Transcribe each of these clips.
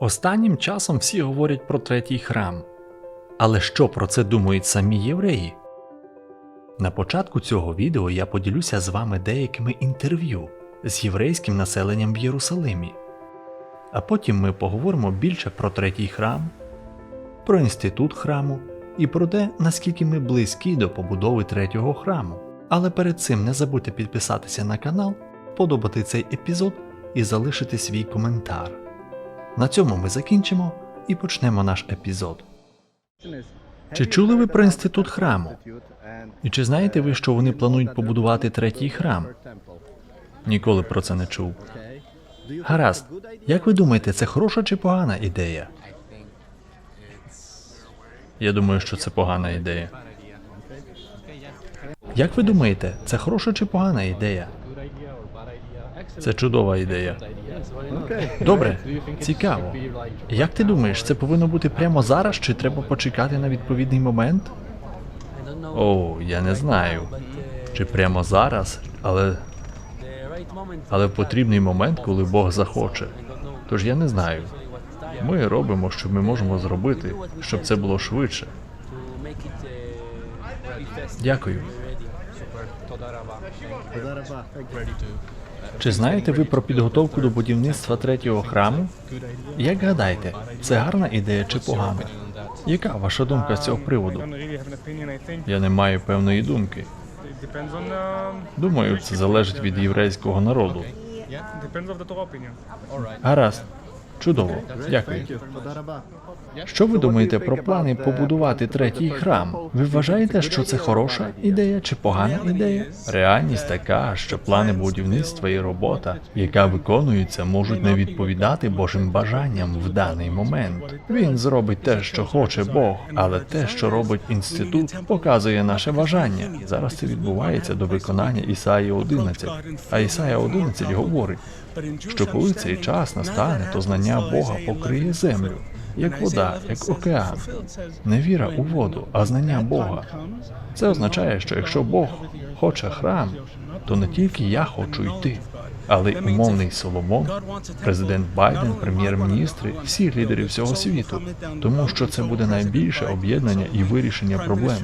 Останнім часом всі говорять про третій храм. Але що про це думають самі євреї? На початку цього відео я поділюся з вами деякими інтерв'ю з єврейським населенням в Єрусалимі. А потім ми поговоримо більше про третій храм, про інститут храму і про те, наскільки ми близькі до побудови третього храму. Але перед цим не забудьте підписатися на канал, подобати цей епізод і залишити свій коментар. На цьому ми закінчимо і почнемо наш епізод. Чи чули ви про інститут храму? І чи знаєте ви, що вони планують побудувати третій храм? Ніколи про це не чув. Гаразд, як ви думаєте, це хороша чи погана ідея? Я думаю, що це погана ідея. Як ви думаєте, це хороша чи погана ідея? Це чудова ідея. Добре, цікаво. Як ти думаєш, це повинно бути прямо зараз, чи треба почекати на відповідний момент? О, я не знаю. Чи прямо зараз, але, але в потрібний момент, коли Бог захоче. Тож я не знаю. Ми робимо, що ми можемо зробити, щоб це було швидше. Дякую. Чи знаєте ви про підготовку до будівництва третього храму? Як гадаєте, це гарна ідея чи погана? Яка ваша думка з цього приводу? Я не маю певної думки. Думаю, це залежить від єврейського народу. Гаразд. Чудово. Дякую. Що ви думаєте про плани побудувати третій храм? Ви вважаєте, що це хороша ідея чи погана ідея? Реальність така, що плани будівництва і робота, яка виконується, можуть не відповідати Божим бажанням в даний момент. Він зробить те, що хоче Бог, але те, що робить інститут, показує наше бажання. Зараз це відбувається до виконання Ісаї 11. А Ісая 11 говорить, що коли цей час настане, то знання Бога покриє землю, як вода, як океан. Не віра у воду, а знання Бога. Це означає, що якщо Бог хоче храм, то не тільки я хочу йти, але й умовний Соломон, президент Байден, прем'єр-міністри, всі лідери всього світу, тому що це буде найбільше об'єднання і вирішення проблем.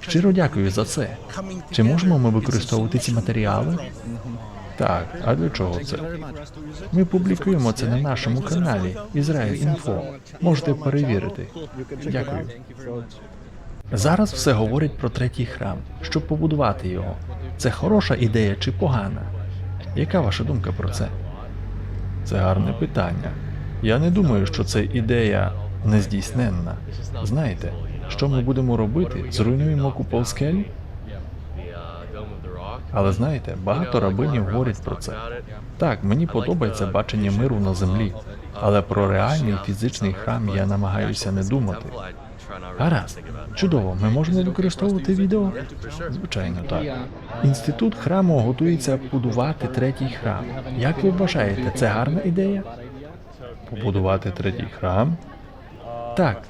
Щиро дякую за це. Чи можемо ми використовувати ці матеріали? Так, а для чого це? Ми публікуємо це на нашому каналі Ізраїль Інфо. Можете перевірити. Дякую. Зараз все говорять про третій храм, щоб побудувати його. Це хороша ідея чи погана? Яка ваша думка про це? Це гарне питання. Я не думаю, що це ідея нездійсненна. Знаєте, що ми будемо робити? Зруйнуємо купол скелі? Але знаєте, багато рабинів говорять про це. Так, мені подобається бачення миру на землі, але про реальний фізичний храм я намагаюся не думати. Гаразд, чудово, ми можемо використовувати відео? Звичайно, так. Інститут храму готується будувати третій храм. Як ви вважаєте, це гарна ідея? Побудувати третій храм? Так.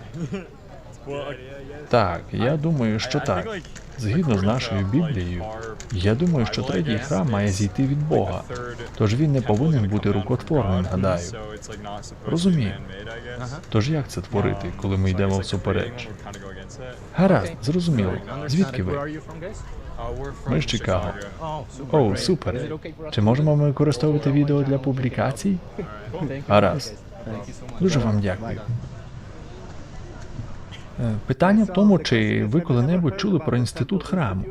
Так, я думаю, що так. Згідно з нашою Біблією, я думаю, що третій храм має зійти від Бога, тож він не повинен бути рукотворним, гадаю. Розумію. Тож як це творити, коли ми йдемо всупереч? Гаразд, зрозуміло. Звідки ви? Ми з Чикаго. О, супер. Чи можемо ми використовувати відео для публікацій? Гаразд. Дуже вам дякую. Е, Питання в тому, чи ви коли-небудь чули про інститут храму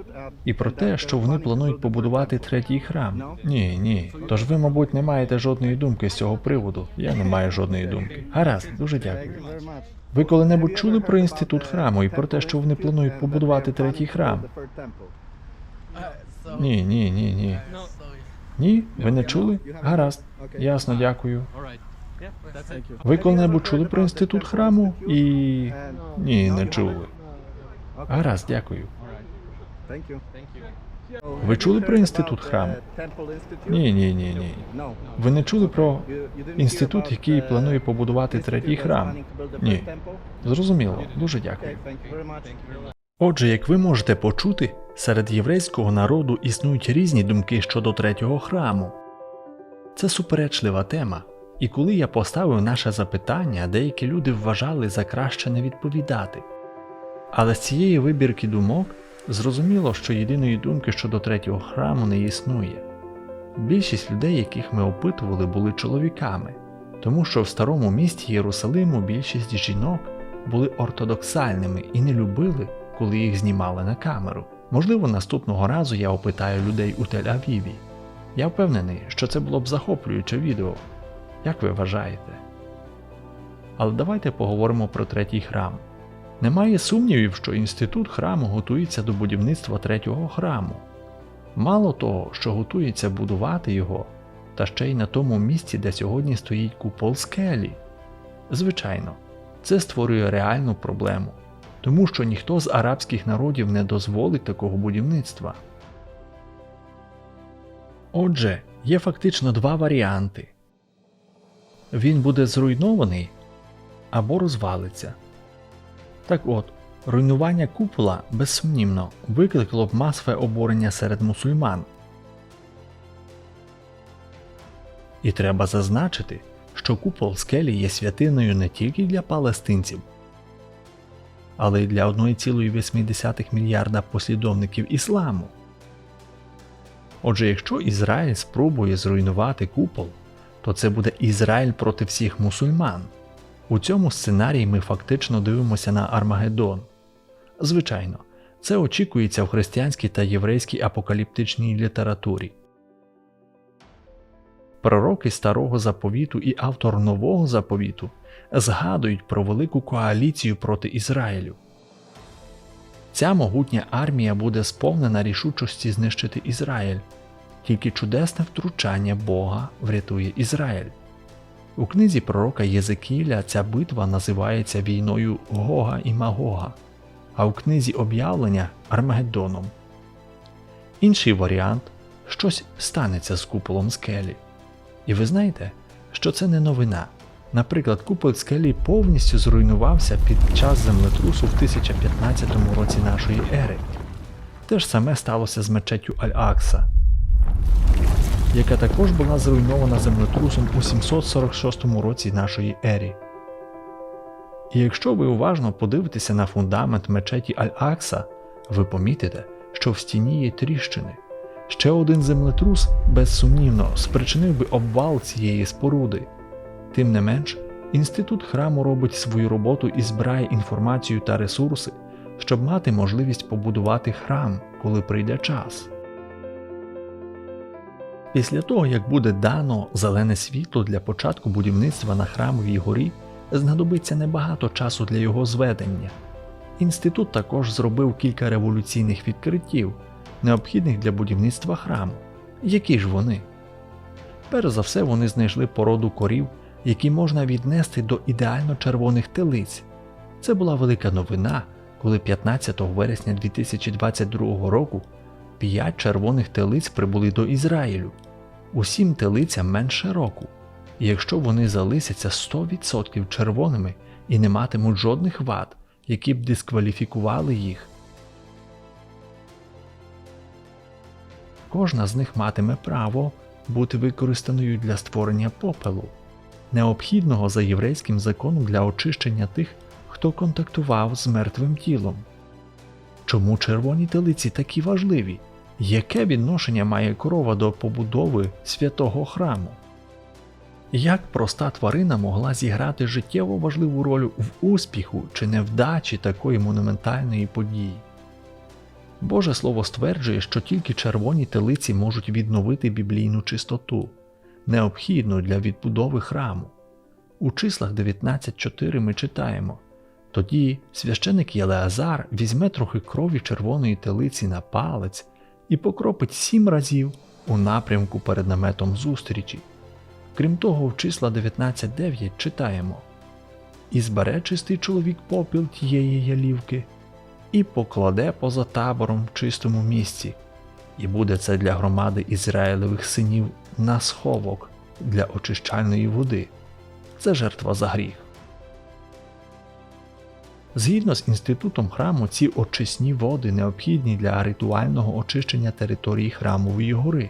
і про те, що вони планують побудувати третій храм. Ні, ні. Тож ви, мабуть, не маєте жодної думки з цього приводу. Я не маю жодної думки. Гаразд, дуже дякую. Ви коли-небудь чули про інститут храму і про те, що вони планують побудувати третій храм? Ні, ні, ні, ні. Ні? Ви не чули? Гаразд. Ясно, дякую. Ви коли-небудь чули про інститут храму і. Ні, не чули. Гаразд, дякую. Ви чули про інститут храму? Ні, ні, ні, ні. Ви не чули про інститут, який планує побудувати третій храм? Ні. Зрозуміло, дуже дякую. Отже, як ви можете почути, серед єврейського народу існують різні думки щодо третього храму. Це суперечлива тема, І коли я поставив наше запитання, деякі люди вважали за краще не відповідати. Але з цієї вибірки думок зрозуміло, що єдиної думки щодо третього храму не існує. Більшість людей, яких ми опитували, були чоловіками, тому що в старому місті Єрусалиму більшість жінок були ортодоксальними і не любили, коли їх знімали на камеру. Можливо, наступного разу я опитаю людей у Тель-Авіві. Я впевнений, що це було б захоплююче відео. Як ви вважаєте? Але давайте поговоримо про третій храм. Немає сумнівів, що інститут храму готується до будівництва третього храму. Мало того, що готується будувати його, та ще й на тому місці, де сьогодні стоїть купол скелі. Звичайно, це створює реальну проблему, тому що ніхто з арабських народів не дозволить такого будівництва. Отже, є фактично два варіанти: він буде зруйнований або розвалиться. Так от, руйнування купола безсумнівно викликало б масове обурення серед мусульман. І треба зазначити, що купол скелі є святиною не тільки для палестинців, але й для 1,8 мільярда послідовників ісламу. Отже, якщо Ізраїль спробує зруйнувати купол, то це буде Ізраїль проти всіх мусульман. У цьому сценарії ми фактично дивимося на Армагеддон. Звичайно, це очікується в християнській та єврейській апокаліптичній літературі. Пророки старого заповіту і автор нового заповіту згадують про велику коаліцію проти Ізраїлю. Ця могутня армія буде сповнена рішучості знищити Ізраїль, тільки чудесне втручання Бога врятує Ізраїль. У книзі пророка Єзекіля ця битва називається війною Гога і Магога, а у книзі об'явлення Армагеддоном. Інший варіант щось станеться з куполом скелі. І ви знаєте, що це не новина. Наприклад, купол скелі повністю зруйнувався під час землетрусу в 1015 році нашої ери. Те ж саме сталося з мечеттю Аль-Акса, яка також була зруйнована землетрусом у 746 році нашої ері. І якщо ви уважно подивитеся на фундамент мечеті Аль-Акса, ви помітите, що в стіні є тріщини. Ще один землетрус, безсумнівно, спричинив би обвал цієї споруди. Тим не менш, інститут храму робить свою роботу і збирає інформацію та ресурси, щоб мати можливість побудувати храм, коли прийде час. Після того, як буде дано зелене світло для початку будівництва на храмовій горі, знадобиться небагато часу для його зведення. Інститут також зробив кілька революційних відкриттів, необхідних для будівництва храму. Які ж вони? Перш за все, вони знайшли породу корів, які можна віднести до ідеально червоних телиць. Це була велика новина, коли 15 вересня 2022 року п'ять червоних телиць прибули до Ізраїлю. Усім телицям менше року. І якщо вони залисяться 100% червоними і не матимуть жодних вад, які б дискваліфікували їх, кожна з них матиме право бути використаною для створення попелу, необхідного за єврейським законом для очищення тих, хто контактував з мертвим тілом. Чому червоні телиці такі важливі? Яке відношення має корова до побудови святого храму? Як проста тварина могла зіграти життєво важливу роль в успіху чи невдачі такої монументальної події? Боже Слово стверджує, що тільки червоні телиці можуть відновити біблійну чистоту, необхідну для відбудови храму. У числах 19.4 ми читаємо тоді священик Єлеазар візьме трохи крові червоної телиці на палець і покропить сім разів у напрямку перед наметом зустрічі. Крім того, в числа 19.9 читаємо І збере чистий чоловік попіл тієї ялівки, і покладе поза табором в чистому місці, і буде це для громади Ізраїлевих синів на сховок для очищальної води. Це жертва за гріх. Згідно з інститутом храму, ці очисні води необхідні для ритуального очищення території храмової гори.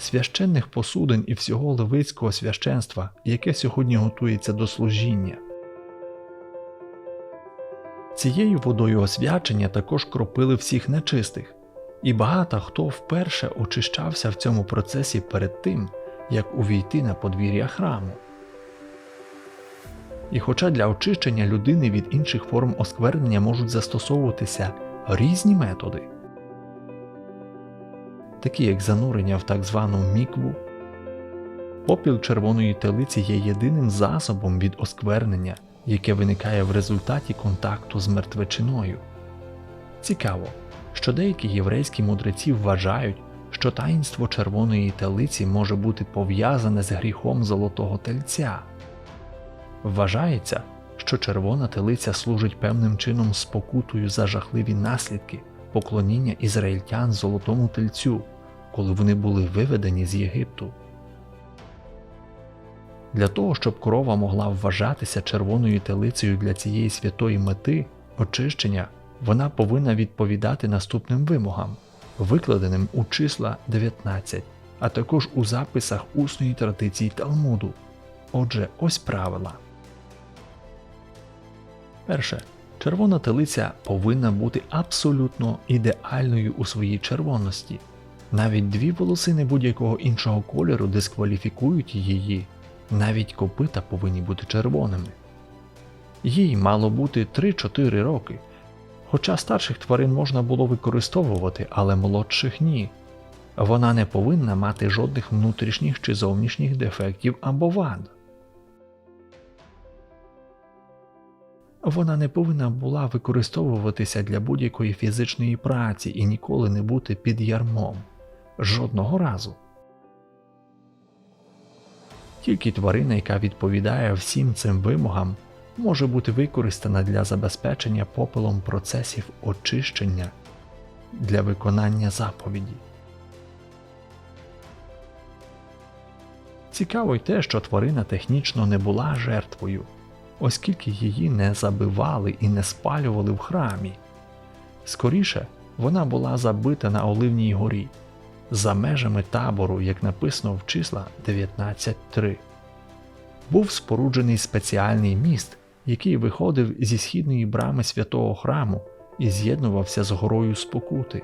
священних посудин і всього левицького священства, яке сьогодні готується до служіння. Цією водою освячення також кропили всіх нечистих, і багато хто вперше очищався в цьому процесі перед тим, як увійти на подвір'я храму. І хоча для очищення людини від інших форм осквернення можуть застосовуватися різні методи, такі як занурення в так звану мікву, попіл червоної телиці є єдиним засобом від осквернення, яке виникає в результаті контакту з мертвечиною. Цікаво, що деякі єврейські мудреці вважають, що таїнство червоної телиці може бути пов'язане з гріхом золотого тельця. Вважається, що червона телиця служить певним чином спокутою за жахливі наслідки поклоніння ізраїльтян золотому тельцю, коли вони були виведені з Єгипту. Для того, щоб корова могла вважатися червоною телицею для цієї святої мети очищення, вона повинна відповідати наступним вимогам, викладеним у числа 19, а також у записах усної традиції Талмуду. Отже, ось правила. Перше. Червона телиця повинна бути абсолютно ідеальною у своїй червоності. Навіть дві волосини будь-якого іншого кольору дискваліфікують її, навіть копита повинні бути червоними. Їй мало бути 3-4 роки, хоча старших тварин можна було використовувати, але молодших ні. Вона не повинна мати жодних внутрішніх чи зовнішніх дефектів або вад. Вона не повинна була використовуватися для будь-якої фізичної праці і ніколи не бути під ярмом. Жодного разу. Тільки тварина, яка відповідає всім цим вимогам, може бути використана для забезпечення попелом процесів очищення для виконання заповіді. Цікаво й те, що тварина технічно не була жертвою, оскільки її не забивали і не спалювали в храмі. Скоріше, вона була забита на Оливній горі, за межами табору, як написано в числа 19.3. Був споруджений спеціальний міст, який виходив зі східної брами святого храму і з'єднувався з горою спокути,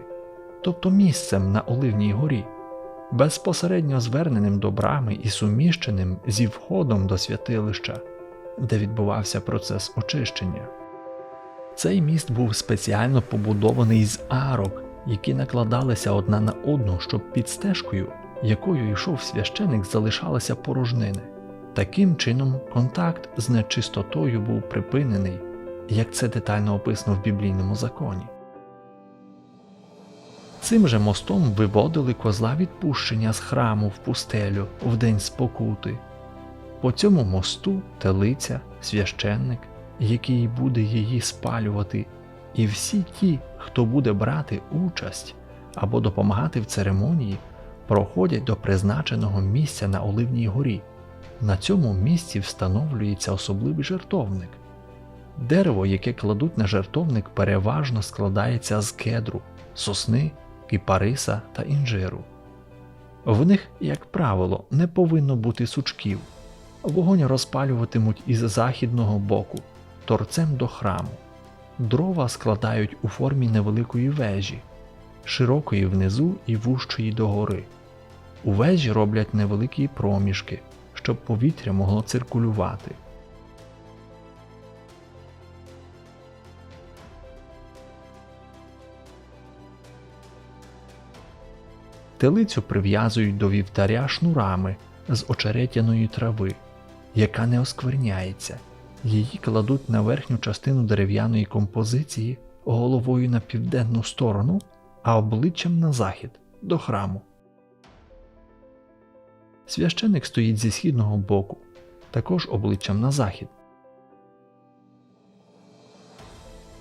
тобто місцем на Оливній горі, безпосередньо зверненим до брами і суміщеним зі входом до святилища, де відбувався процес очищення. Цей міст був спеціально побудований з арок, які накладалися одна на одну, щоб під стежкою, якою йшов священик, залишалися порожнини. Таким чином, контакт з нечистотою був припинений, як це детально описано в біблійному законі. Цим же мостом виводили козла відпущення з храму в пустелю в день спокути. По цьому мосту телиця, священник, який буде її спалювати, і всі ті, хто буде брати участь або допомагати в церемонії, проходять до призначеного місця на Оливній горі. На цьому місці встановлюється особливий жертовник. Дерево, яке кладуть на жертовник, переважно складається з кедру, сосни, кипариса та інжиру. В них, як правило, не повинно бути сучків. Вогонь розпалюватимуть із західного боку, торцем до храму. Дрова складають у формі невеликої вежі, широкої внизу і вущої догори. У вежі роблять невеликі проміжки, щоб повітря могло циркулювати. Телицю прив'язують до вівтаря шнурами з очеретяної трави, яка не оскверняється. Її кладуть на верхню частину дерев'яної композиції головою на південну сторону, а обличчям на захід до храму. Священик стоїть зі східного боку, також обличчям на захід.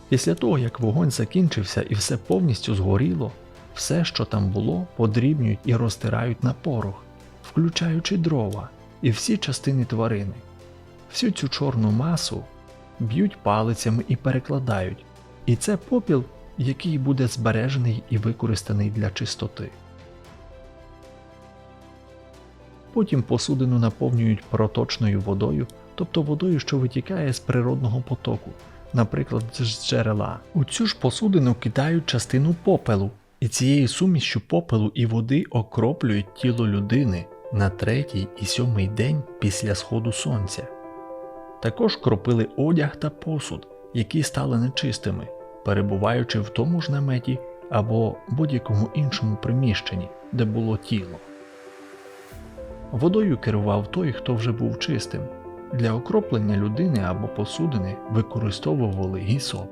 Після того, як вогонь закінчився і все повністю згоріло, все, що там було, подрібнюють і розтирають на порох, включаючи дрова і всі частини тварини. Всю цю чорну масу б'ють палицями і перекладають, і це попіл, який буде збережений і використаний для чистоти. Потім посудину наповнюють проточною водою, тобто водою, що витікає з природного потоку, наприклад, з джерела. У цю ж посудину кидають частину попелу, і цією сумішчю попелу і води окроплюють тіло людини на третій і сьомий день після сходу сонця. Також кропили одяг та посуд, які стали нечистими, перебуваючи в тому ж наметі або будь-якому іншому приміщенні, де було тіло. Водою керував той, хто вже був чистим. Для окроплення людини або посудини використовували гісоп.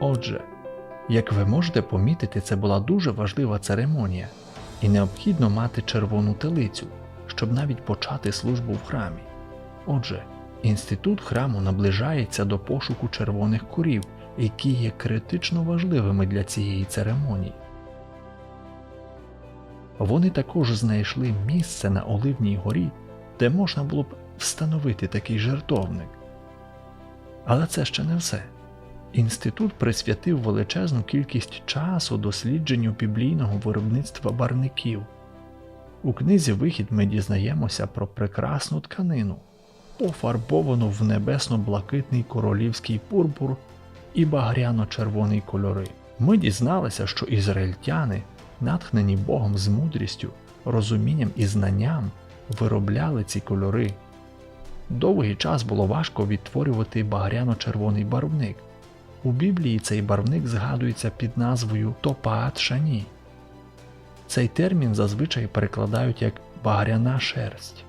Отже, як ви можете помітити, це була дуже важлива церемонія, і необхідно мати червону телицю, щоб навіть почати службу в храмі. Отже, інститут храму наближається до пошуку червоних корів, які є критично важливими для цієї церемонії. Вони також знайшли місце на Оливній горі, де можна було б встановити такий жертовник. Але це ще не все. Інститут присвятив величезну кількість часу дослідженню біблійного виробництва барників. У книзі Вихід ми дізнаємося про прекрасну тканину, пофарбовану в небесно-блакитний королівський пурпур і багряно-червоний кольори. Ми дізналися, що ізраїльтяни, натхнені Богом з мудрістю, розумінням і знанням, виробляли ці кольори. Довгий час було важко відтворювати багряно-червоний барвник. У Біблії цей барвник згадується під назвою Топаат Шані. Цей термін зазвичай перекладають як багряна шерсть.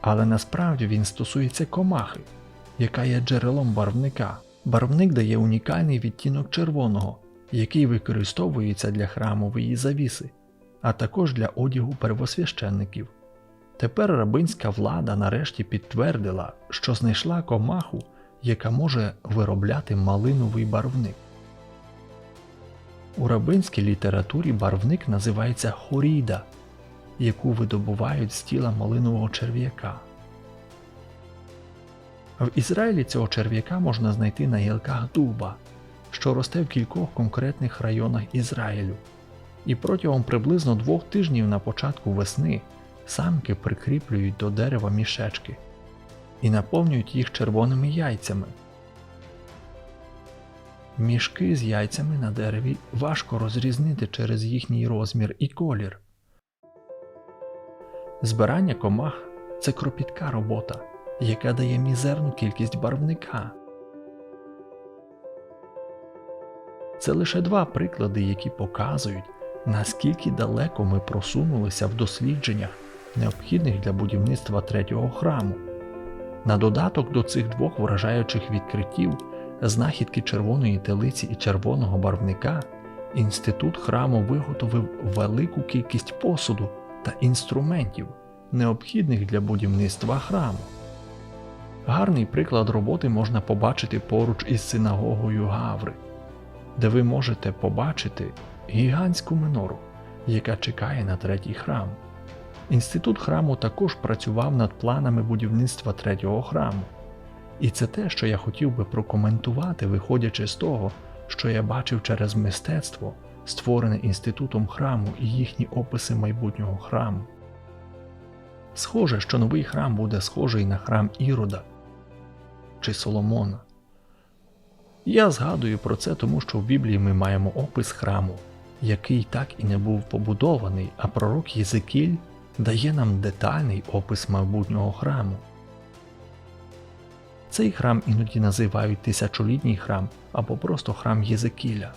Але насправді він стосується комахи, яка є джерелом барвника. Барвник дає унікальний відтінок червоного, який використовується для храмової завіси, а також для одягу первосвященників. Тепер рабинська влада нарешті підтвердила, що знайшла комаху, яка може виробляти малиновий барвник. У рабинській літературі барвник називається хоріда, яку видобувають з тіла малинового черв'яка. В Ізраїлі цього черв'яка можна знайти на гілках дуба, що росте в кількох конкретних районах Ізраїлю, і протягом приблизно двох тижнів на початку весни самки прикріплюють до дерева мішечки і наповнюють їх червоними яйцями. Мішки з яйцями на дереві важко розрізнити через їхній розмір і колір. Збирання комах це кропітка робота, яка дає мізерну кількість барвника. Це лише два приклади, які показують, наскільки далеко ми просунулися в дослідженнях, необхідних для будівництва третього храму. На додаток до цих двох вражаючих відкриттів, знахідки червоної телиці і червоного барвника, інститут храму виготовив велику кількість посуду та інструментів, необхідних для будівництва храму. Гарний приклад роботи можна побачити поруч із синагогою Гаври, де ви можете побачити гігантську минору, яка чекає на третій храм. Інститут храму також працював над планами будівництва третього храму. І це те, що я хотів би прокоментувати, виходячи з того, що я бачив через мистецтво, створене інститутом храму і їхні описи майбутнього храму. Схоже, що новий храм буде схожий на храм Ірода чи Соломона. Я згадую про це, тому що в Біблії ми маємо опис храму, який так і не був побудований, а пророк Єзекіль дає нам детальний опис майбутнього храму. Цей храм іноді називають тисячолітній храм або просто храм Єзекіля.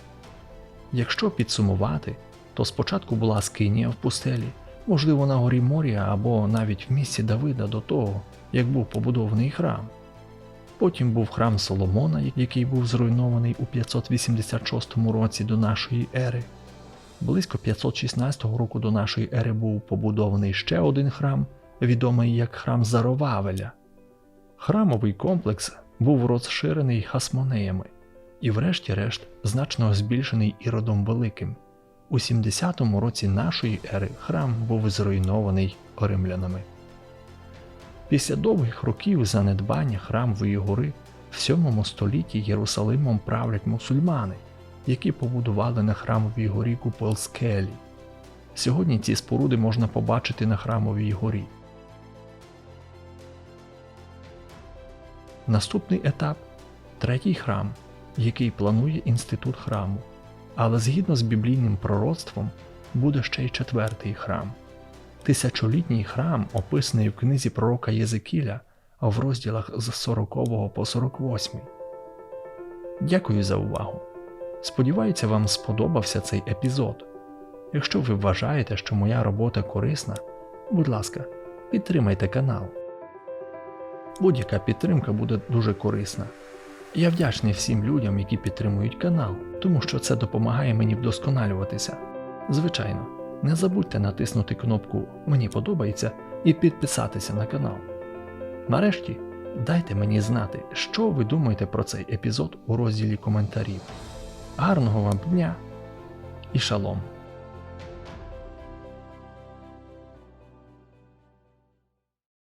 Якщо підсумувати, то спочатку була скинія в пустелі, можливо, на горі Морія або навіть в місті Давида до того, як був побудований храм. Потім був храм Соломона, який був зруйнований у 586 році до нашої ери. Близько 516 року до нашої ери був побудований ще один храм, відомий як храм Заровавеля. Храмовий комплекс був розширений хасмонеями і, врешті-решт, значно збільшений Іродом Великим. У 70 році нашої ери храм був зруйнований римлянами. Після довгих років занедбання храмової гори в 7 столітті Єрусалимом правлять мусульмани, які побудували на храмовій горі купол скелі. Сьогодні ці споруди можна побачити на храмовій горі. Наступний етап третій храм, який планує інститут храму. Але згідно з біблійним пророцтвом буде ще й четвертий храм. Тисячолітній храм описаний в книзі пророка Єзекіля в розділах з 40 по 48. Дякую за увагу. Сподіваюся, вам сподобався цей епізод. Якщо ви вважаєте, що моя робота корисна, будь ласка, підтримайте канал. Будь-яка підтримка буде дуже корисна. Я вдячний всім людям, які підтримують канал, тому що це допомагає мені вдосконалюватися. Звичайно, не забудьте натиснути кнопку Мені подобається і підписатися на канал. Нарешті, дайте мені знати, що ви думаєте про цей епізод у розділі коментарів. Гарного вам дня і шалом!